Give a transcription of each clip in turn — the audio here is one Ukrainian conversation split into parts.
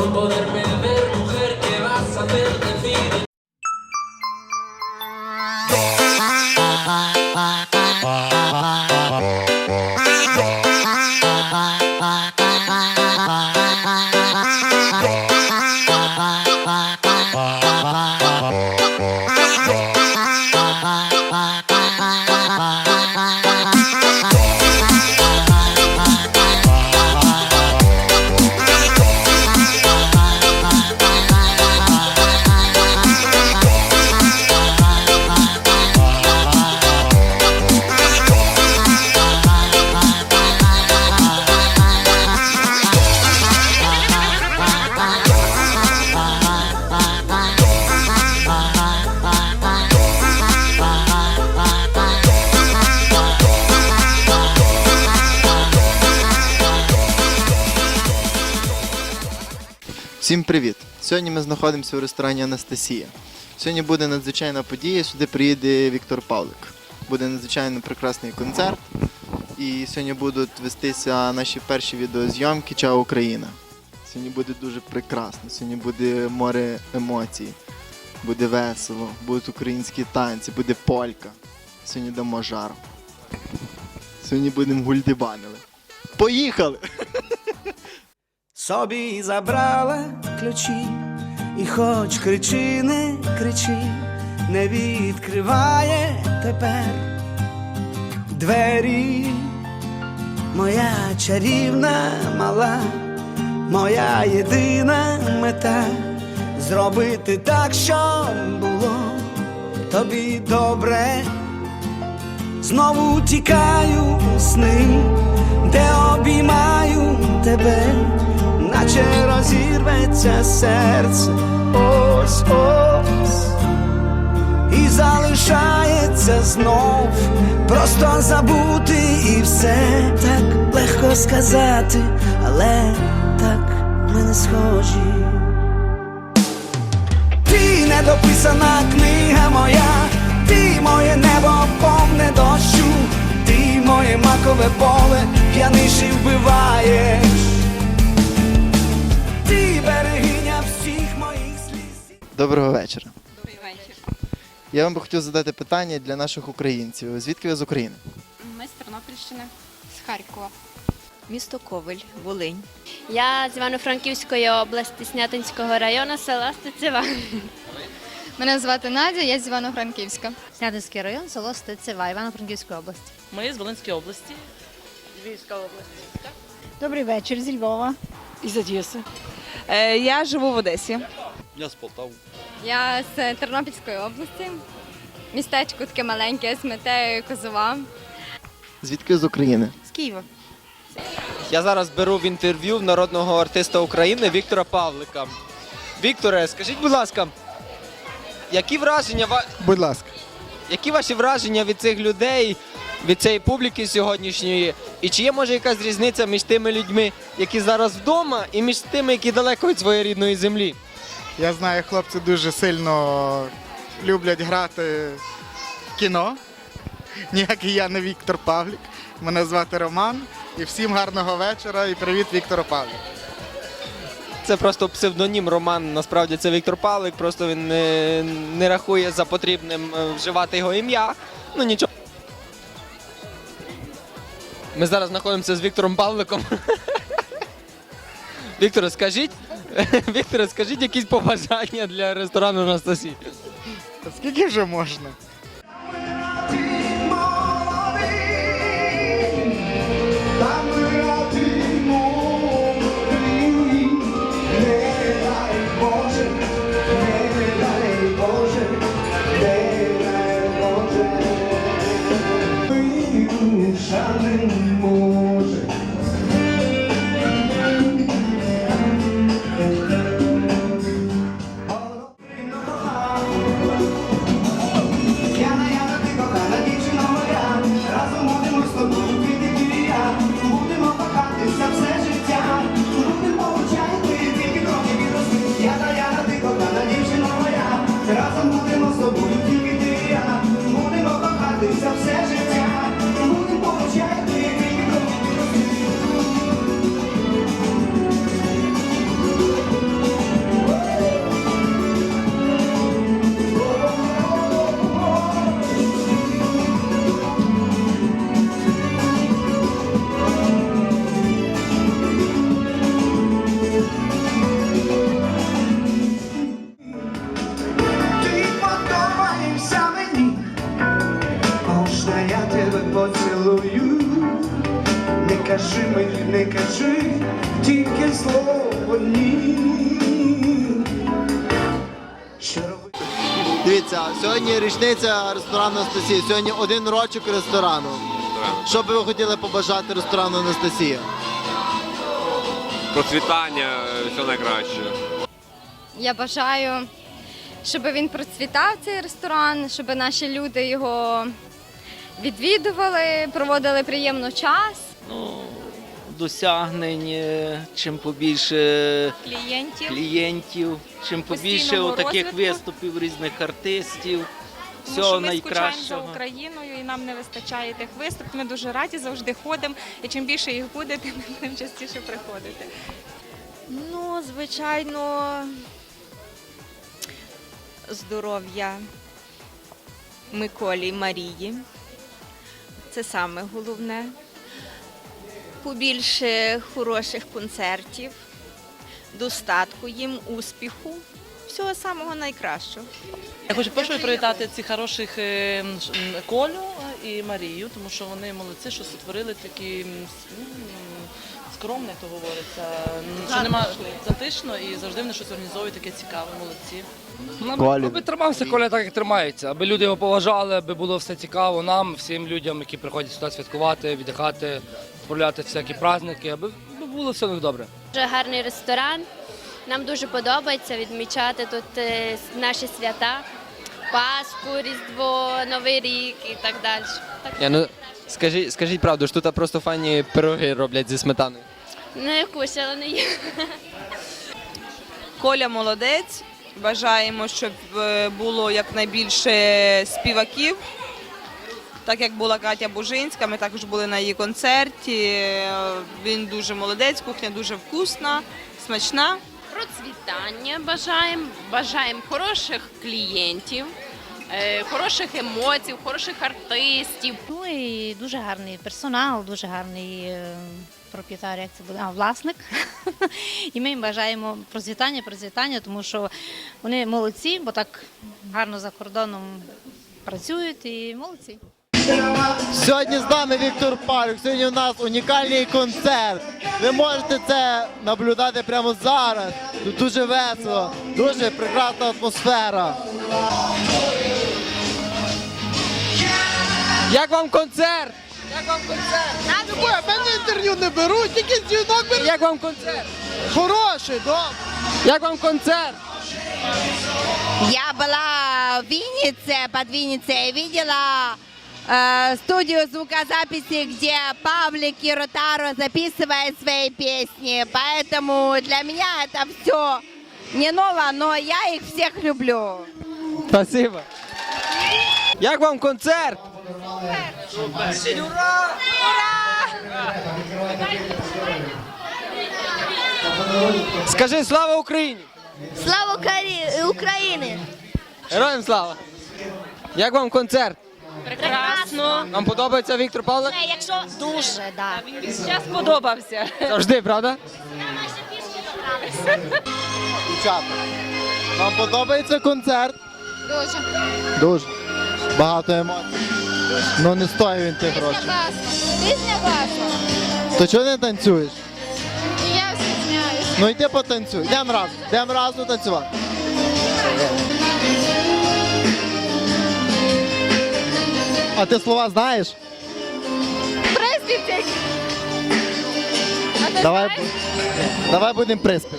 con poder Всім привіт! Сьогодні ми знаходимося у ресторані Анастасія. Сьогодні буде надзвичайна подія. Сюди приїде Віктор Павлик. Буде надзвичайно прекрасний концерт. І сьогодні будуть вестися наші перші відеозйомки Чао Україна. Сьогодні буде дуже прекрасно. Сьогодні буде море емоцій, буде весело, будуть українські танці, буде полька. Сьогодні дамо жару. Сьогодні будемо гульдибанили. Поїхали! Собі забрала ключі, і хоч кричи, не кричи, не відкриває тепер двері, моя чарівна мала, моя єдина мета зробити так, щоб було тобі добре. Знову тікаю сни, де обіймаю тебе, наче розірветься серце, ось ось, і залишається знов, просто забути і все так легко сказати, але так ми не схожі. Ти недописана книга моя, ти моє небо повне дощу, ти моє макове поле, п'яниші вбиваєш. Ти берегиня всіх моїх сліз. Доброго вечора. Добрий вечір. Я вам би хотів задати питання для наших українців. Звідки ви з України? Ми з Тернопільщини, з Харкова. Місто Ковель, Волинь. Я з Івано-Франківської області Снятинського району села Стецева. Мене звати Надя, я з Івано-Франківська. Снятинський район, село Стецева, Івано-Франківської області. Ми з Волинської області. Добрий вечір зі Львова. Із Одеси. Е, я живу в Одесі. Я з Полтави. Я з Тернопільської області. Містечко таке маленьке з метею Козова. Звідки з України? З Києва. Я зараз беру в інтерв'ю в народного артиста України Віктора Павлика. Вікторе, скажіть, будь ласка, які враження ва- Будь ласка. які ваші враження від цих людей, від цієї публіки сьогоднішньої? І чи є може якась різниця між тими людьми, які зараз вдома, і між тими, які далеко від своєї рідної землі? Я знаю, хлопці дуже сильно люблять грати в кіно. Ніякий я не Віктор Павлік. Мене звати Роман. І всім гарного вечора і привіт Віктору Павліку. Це просто псевдонім Роман. Насправді це Віктор Павлик, просто він не, не рахує за потрібним е, вживати його ім'я. Ну нічого. Ми зараз знаходимося з Віктором Павликом. Вікторе, скажіть, Вікторе, скажіть якісь побажання для ресторану Анастасії. Скільки вже можна? Річниця ресторану Анастасія. Сьогодні один рочок ресторану. Що би ви хотіли побажати ресторану Анастасія? Процвітання, все найкраще. Я бажаю, щоб він процвітав цей ресторан, щоб наші люди його відвідували, проводили приємно час. ну, досягнень, е, чим побільше Клієнтів. клієнтів, чим побільше Постійного таких розвитку. виступів різних артистів. Тому що ми скучаємо за. Україною і нам не вистачає тих виступів. Ми дуже раді, завжди ходимо. І чим більше їх буде, тим будемо частіше приходити. Ну, звичайно, здоров'я Миколі і Марії. Це саме головне. Побільше хороших концертів, достатку їм, успіху, всього самого найкращого. Я хочу перше привітати цих хороших е, Колю і Марію, тому що вони молодці, що сотворили такі скромне, то говориться. Що нема затишно і завжди вони щось організовують таке цікаве, молодці. Колі. Аби тримався Коля так, як тримається, аби люди його поважали, аби було все цікаво нам, всім людям, які приходять сюди святкувати, віддихати, справляти всякі праздники, аби було все добре. Дуже гарний ресторан. Нам дуже подобається відмічати тут е, наші свята, Пасху, Різдво, Новий рік і так далі. Так Я, ну, скажіть, скажіть правду, що тут просто фані пироги роблять зі сметаною. не кушала, не їла. Коля молодець. Бажаємо, щоб е, було якнайбільше співаків. Так як була Катя Бужинська, ми також були на її концерті. Е, Він дуже молодець, кухня дуже вкусна, смачна. Процвітання бажаємо, бажаємо хороших клієнтів, е, хороших емоцій, хороших артистів. Ну і дуже гарний персонал, дуже гарний е, як це буде, а, власник. і ми їм бажаємо процвітання, процвітання, тому що вони молодці, бо так гарно за кордоном працюють і молодці. Сьогодні з нами Віктор Павлюк. Сьогодні у нас унікальний концерт. Ви можете це наблюдати прямо зараз. Тут дуже весело, дуже прекрасна атмосфера. Як вам концерт? Як вам концерт? Мене інтерв'ю не беруть, тільки дзвінок беруть. Як вам концерт? Хороший, добре. Як вам концерт? Я была в Виннице, под Винницей, видела э, студию звукозаписи, где Павлик и Ротаро записывает свои песни. Поэтому для меня это все не ново, но я их всех люблю. Спасибо. Як вам концерт? Скажи слава Україні! Слава Украине! Героям слава! Як вам концерт? Прекрасно. Вам подобається Віктор Павлик? Якщо дуже, да. Час сподобався. Завжди, правда? Дівчата, вам подобається концерт? Дуже Дуже. Багато емоцій. Ну не стоїть він тих грошей. Пісня класна. То чого не танцюєш? І я стісняюсь. Ну йди потанцюй. Йдемо разом. Йдемо разом танцювати. А ти слова знаєш? Приспів тільки. А ти Давай, знаєш? бу- давай будемо приспів.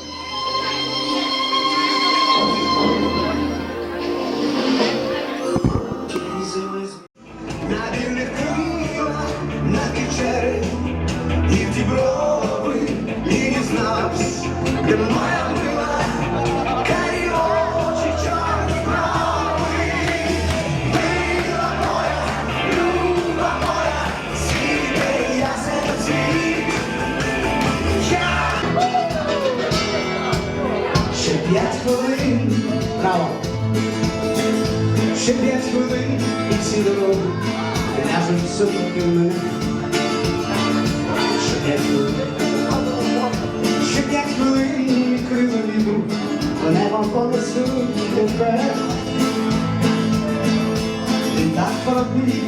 Сотні мене. Ще п'ять хвилин. Ще п'ять хвилин і крила вітру, по небом понесуть тебе. І так пробіг.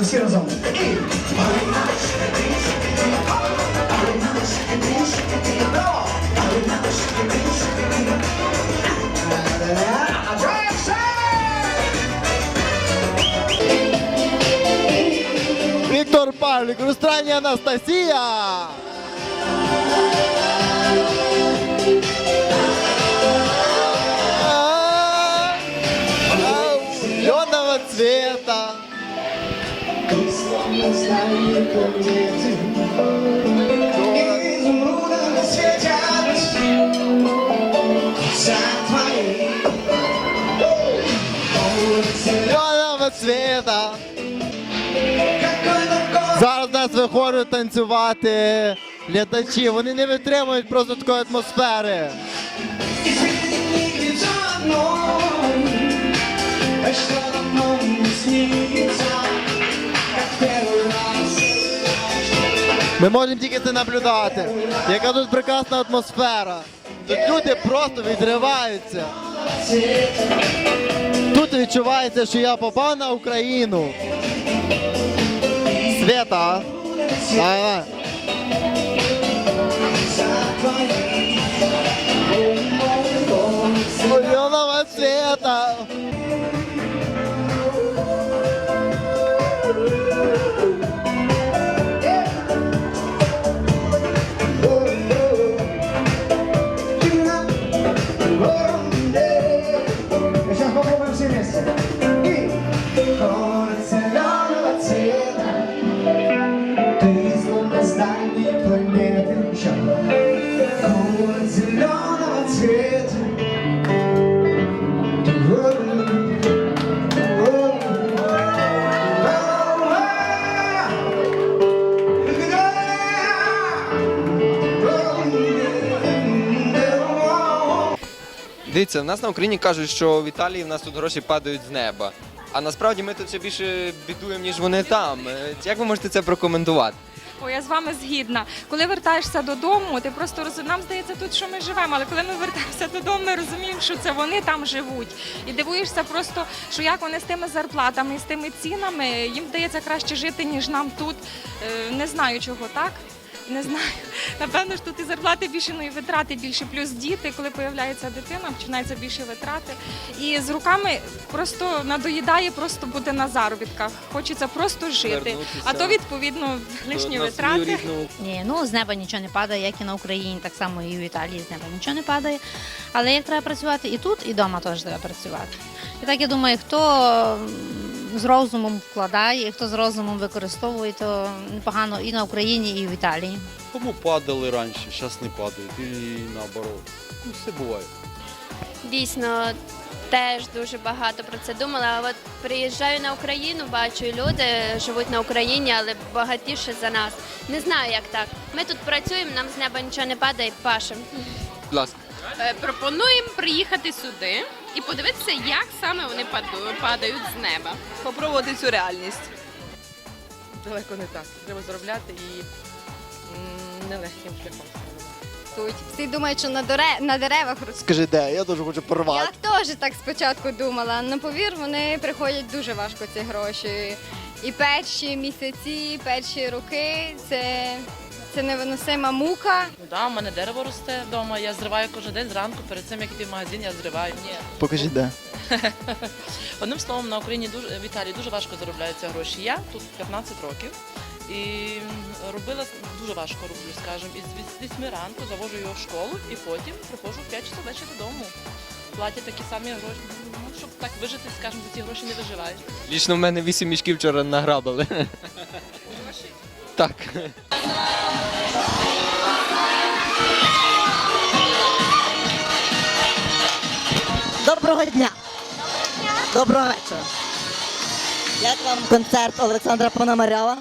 Всі разом. Віктор Павлік, ресторання Анастасія. Зараз нас виходять танцювати глядачі. Вони не витримують просто такої атмосфери. Что давно не снится, Ми можемо тільки це наблюдати. Яка тут прекрасна атмосфера. Тут люди просто відриваються. Тут відчувається, що я попав на Україну. Света. Давай. Зеленого Дивіться, в нас на Україні кажуть, що в Італії в нас тут гроші падають з неба. А насправді ми тут ще більше бідуємо, ніж вони там. Е, Як ви можете це прокоментувати? О, я з вами згідна. Коли вертаєшся додому, ти просто роз... нам здається тут, що ми живемо, але коли ми вертаємося додому, ми розуміємо, що це вони там живуть. І дивуєшся просто, що як вони з тими зарплатами з тими цінами, їм вдається краще жити, ніж нам тут. Е, Не знаю чого так. Не знаю. Напевно ж тут і зарплати більше, ну і витрати більше. Плюс діти, коли появляється дитина, починаються більше витрати. І з руками просто надоїдає просто бути на заробітках. Хочеться просто жити. А то відповідно лишні На витрати. Ні, ну з неба нічого не падає, як і на Україні, так само і в Італії з неба нічого не падає. Але як треба працювати і тут, і вдома теж треба працювати. І так я думаю, хто з розумом вкладає, і хто з розумом використовує, то непогано і на Україні, і в Італії. Кому падали раніше, зараз не падають, і наоборот. Ну, все буває. Дійсно, теж дуже багато про це думала. А от приїжджаю на Україну, бачу, люди живуть на Україні, але багатіше за нас. Не знаю, як так. Ми тут працюємо, нам з неба нічого не падає, пашемо. Будь ласка. Е, Пропонуємо приїхати сюди і подивитися, як саме вони падають з неба. Попробувати цю реальність. далеко не так. Треба заробляти і нелегким шляхом. Тут всі думають, що на, доре... на деревах ростуть. Скажи де, я дуже хочу порвати. Я теж так спочатку думала. На повір, вони приходять дуже важко ці гроші. І перші місяці, перші роки це, це невиносима мука. Ну да, у мене дерево росте вдома. Я зриваю кожен день зранку. Перед цим як йти в магазин, я зриваю. Покажи де. Одним словом, на Україні дуже в Італії дуже важко заробляються гроші. Я тут 15 років. І робила дуже важко роблю, скажімо, із 8 ранку завожу його в школу і потім приходжу в 5 часов вечора додому. Платять такі самі гроші. Ну, щоб так вижити, скажімо, за ці гроші не виживаєш. Лічно в мене вісім мішків вчора награбили. Так. Доброго вечора! Як вам концерт Олександра Пономарьова?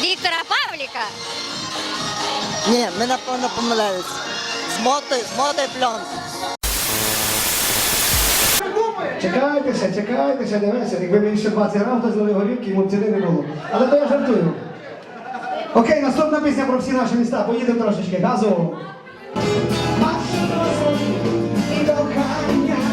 Віктора Павліка. Ні, ми напевно помилились. З мотою, з мотою пленки. Чекайтеся, чекайтеся, дивися, якби мені ще 20 грам, то злили горілки, йому б ціни не було. Але то я жартую. Окей, наступна пісня про всі наші міста. Поїдемо трошечки. Газово. І кохання. Ей! Я ще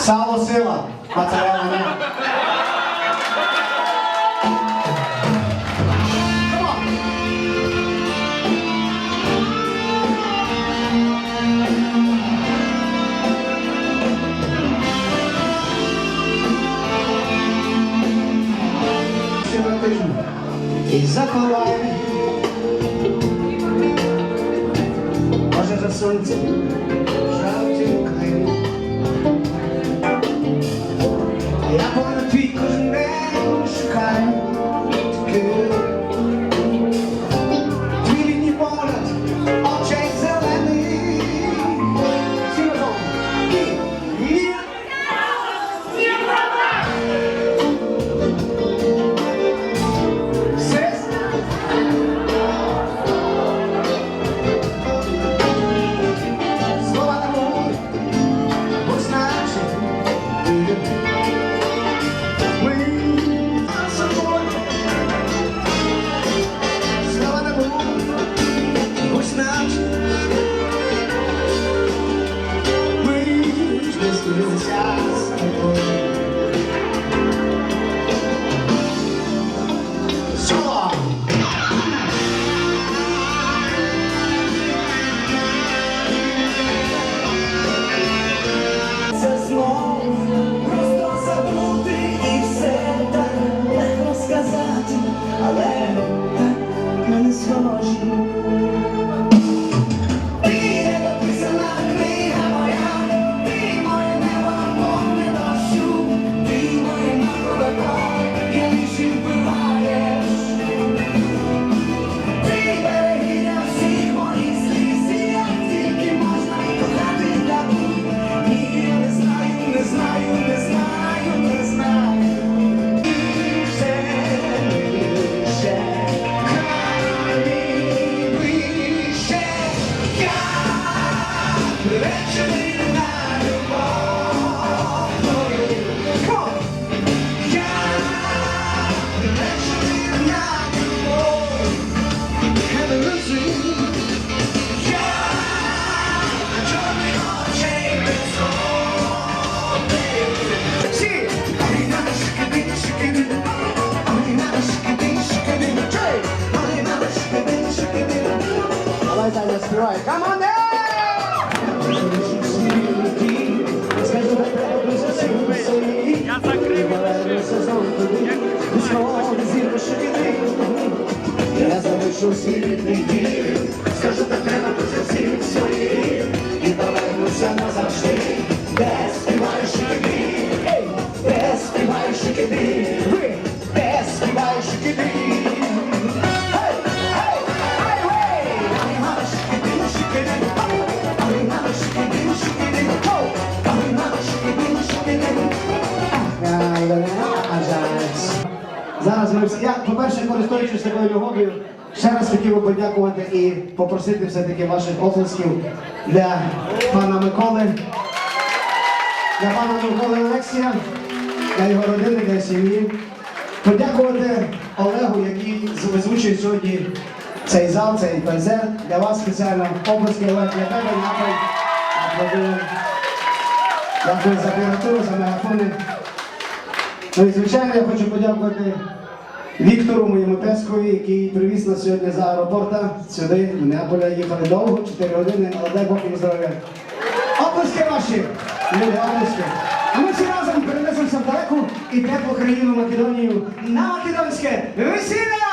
Сало сила, моцарелла нема. Come on. Ще на тиждень. І заховай. Може за сонце жовті край. Я понад твій кожен Залишу свій рідний дім, скажу, де треба дуже всіх своїх, і повернуся назавжди, де співаєш і Ей! де співаєш і ти, ви, де співаєш і ажась. Зараз ми всі. Я, по-перше, користуючись такою нагодою, ще раз хотів би подякувати і попросити все-таки ваших оплесків для пана Миколи, для пана Миколи Олексія, для його родини, для сім'ї. Подякувати Олегу, який озвучує сьогодні цей зал, цей концерт. Для вас спеціально оплески Олег для тебе. Дякую. Дякую за апаратуру, за мегафони. Ну і звичайно, я хочу подякувати Віктору, моєму тескові, який привіз нас сьогодні з аеропорта сюди, в Неаполя. Їхали довго, 4 години, але дай Бог їм здоров'я. Оплески ваші! Люди, оплески! А ми всі разом перенесемося в далеку і теплу країну Македонію на македонське весілля!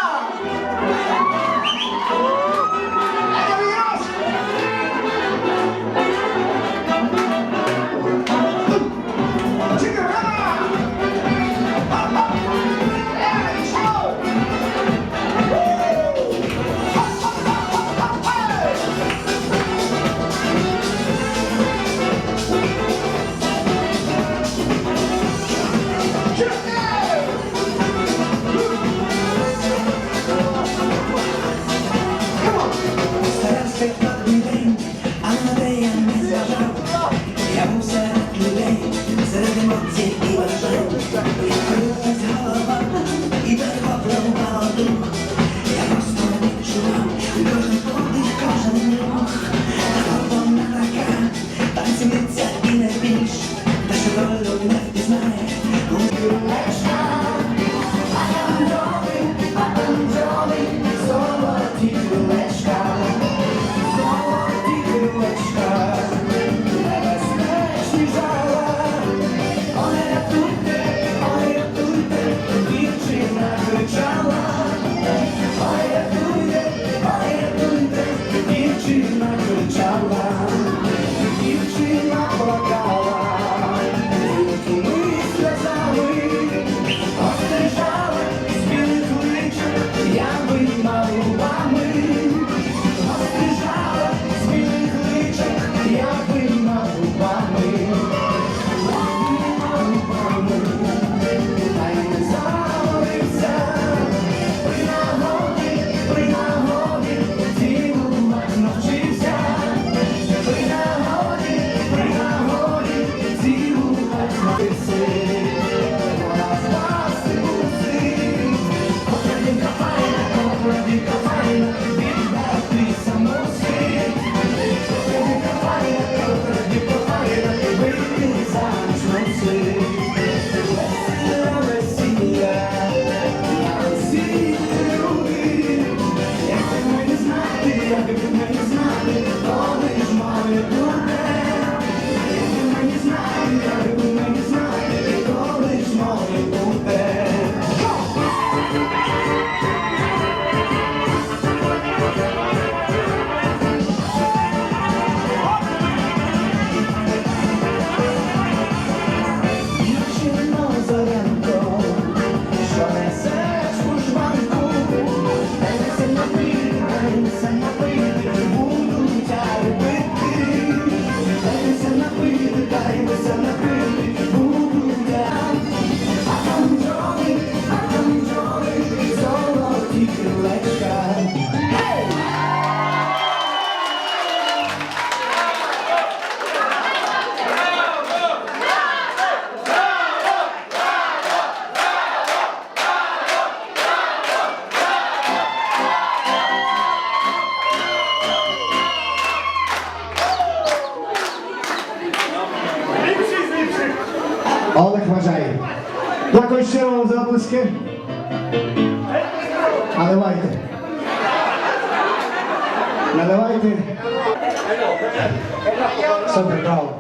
Супер, браво.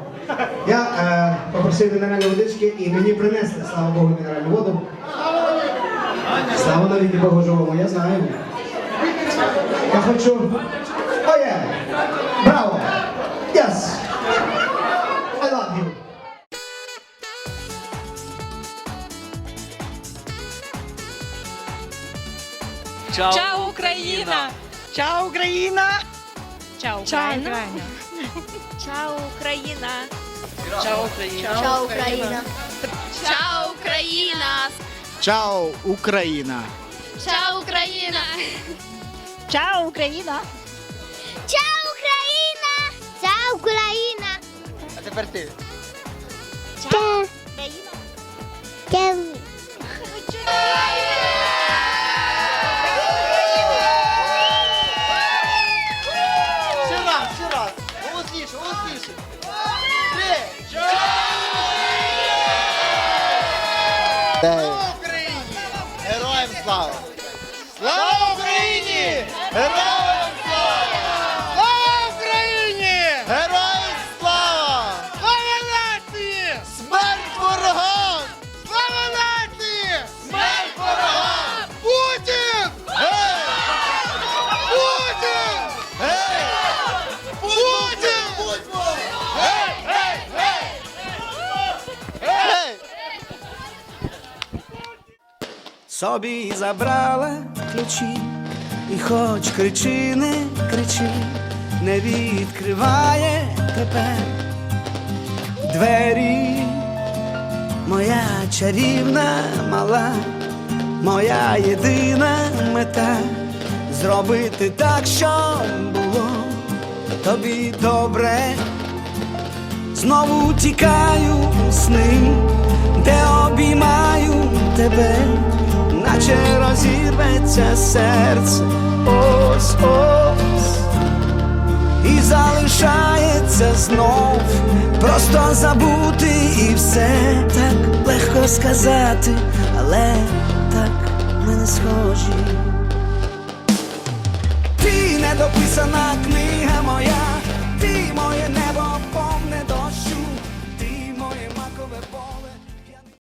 Я е, попросив мінеральної водички і мені принесли, слава Богу, мінеральну воду. Слава навіть Богу живому, я знаю. Я хочу. О! Е, браво! Yes! I love! Чао, Україна! Чао, Україна! Чао, Чао. Україна! Чао, Україна! Чао, Україна! Чао, Україна! Чао, Україна! Чао, Україна! Чао, Україна! Чао, Україна! Чао, Україна! Чао, Україна! А тепер ти. Чао, Україна! Тобі забрала ключі, і хоч кричи, не кричи, не відкриває тепер двері, моя чарівна мала, моя єдина мета зробити так, щоб було тобі добре. Знову тікаю у сни, де обіймаю тебе наче розірветься серце, ось ось, і залишається знов, просто забути і все так легко сказати, але так ми не схожі. Ти недописана книга.